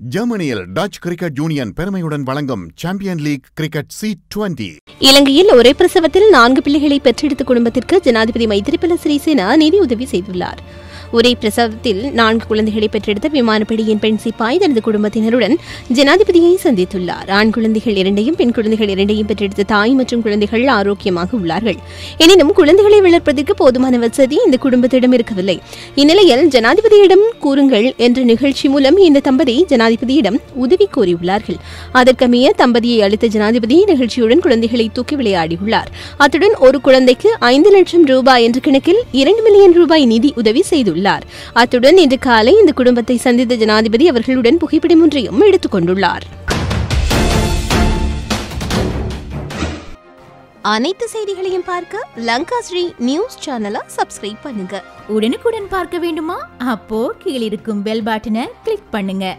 ஜெர்மனியில் touch cricket union பெருமையுடன் வழங்கும் champion league cricket C twenty இலங்கையில் ஒரே பிரசவத்தில் நான்கு பிள்ளைகளை பெற்றெடுத்த குடும்பத்திற்கு ஜனாதிபதி மைத்திரிபால சிறிசேனா நிதி உதவி செய்துள்ளார். ஒரே பிரசவத்தில் நான்கு குழந்தைகளை பெற்றெடுத்த விமானப்படையின் பெண் சிப்பாய் தனது குடும்பத்தினருடன் ஜனாதிபதியை சந்தித்துள்ளார். ஆண் குழந்தைகள் இரண்டையும் பெண் குழந்தைகள் இரண்டையும் பெற்றெடுத்த தாய் மற்றும் குழந்தைகள் ஆரோக்கியமாக உள்ளார்கள். எனினும் குழந்தைகளை வளர்ப்பதற்கு போதுமான வசதி இந்த குடும்பத்திடம் இருக்கவில்லை. இந்நிலையில் ஜனாதிபதியிடம் கூறுங்கள் என்ற நிகழ்ச்சி மூலம் இந்த தம்பதி ஜனாதிபதியிடம் உதவி கோரியுள்ளார்கள். அதற்கமைய தம்பதியை அளித்த ஜனாதிபதி நிகழ்ச்சியுடன் குழந்தைகளை தூக்கி விளையாடியுள்ளார். அத்துடன் ஒரு குழந்தைக்கு ஐந்து லட்சம் ரூபாய் என்ற கணக்கில் இரண்டு மில்லியன் ரூபாய் நிதி உதவி செய்துள்ளார். அத்துடன் இன்று காலை இந்த குடும்பத்தை சந்தித்த ஜனாதிபதி அவர்களுடன் புகைப்படம் ஒன்றையும் எடுத்துக் கொண்டுள்ளார். அனைத்து செய்திகளையும் பார்க்க லங்கா ஸ்ரீ நியூஸ் சேனலை சப்ஸ்கிரைப் பண்ணுங்க. உடனுக்குடன் பார்க்க வேண்டுமா? அப்போ கீழிருக்கும் பெல் பட்டனை கிளிக் பண்ணுங்க.